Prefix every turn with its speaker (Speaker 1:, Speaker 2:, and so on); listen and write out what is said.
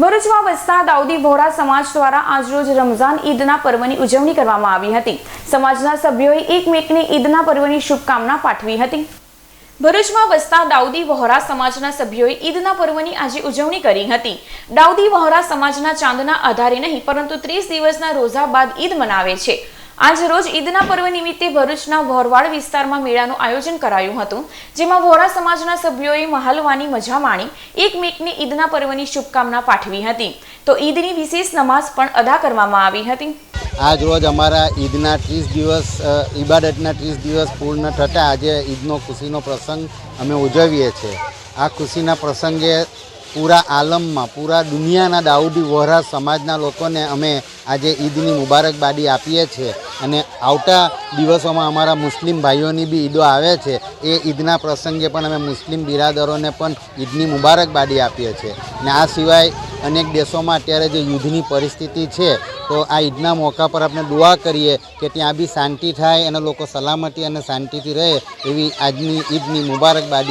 Speaker 1: ભરૂચમાં વસતા દાઉદી વોહરા સમાજ દ્વારા આજરોજ રમઝાન ઈદના પર્વની ઉજવણી કરવામાં આવી હતી. સમાજના સભ્યોએ એકમેકને ઈદના પર્વની શુભકામના પાઠવી હતી. ભરૂચમાં વસતા દાઉદી વહોરા સમાજના સભ્યોએ ઈદના પર્વની આજે ઉજવણી કરી હતી. દાઉદી વહોરા સમાજના ચાંદના આધારે નહીં, પરંતુ ત્રીસ દિવસના રોઝા બાદ ઈદ મનાવે છે. આજ રોજ ઈદના પર્વ નિમિત્તે ભરૂચના વોરવાડ વિસ્તારમાં મેળાનું આયોજન કરાયું હતું, જેમાં વોરા સમાજના સભ્યોએ મહાલવાની મજા માણી, એકમેકને ઈદના પર્વની શુભકામના પાઠવી હતી. તો ઈદની વિશેષ નમાઝ પણ અદા કરવામાં આવી હતી.
Speaker 2: આજ રોજ અમારા ઈદના ત્રીસ દિવસ ઈબાદતના ત્રીસ દિવસ પૂર્ણ થતાં આજે ઈદનો ખુશીનો પ્રસંગ અમે ઉજવીએ છીએ. આ ખુશીના પ્રસંગે પૂરા આલમમાં, પૂરા દુનિયાના દાઉદી વોરા સમાજના લોકોને અમે આજે ઈદની મુબારકબાદી આપીએ છીએ. અને આવતા દિવસોમાં અમારા મુસ્લિમ ભાઈઓની બી ઈદો આવે છે. એ ઈદના પ્રસંગે પણ અમે મુસ્લિમ બિરાદરોને પણ ઈદની મુબારકબાદી આપીએ છીએ. ને આ સિવાય અનેક દેશોમાં અત્યારે જે યુદ્ધની પરિસ્થિતિ છે, તો આ ઈદના મોકા પર આપણે દુઆ કરીએ કે ત્યાં બી શાંતિ થાય, અને લોકો સલામતી અને શાંતિથી રહે એવી આજની ઈદની મુબારકબાદી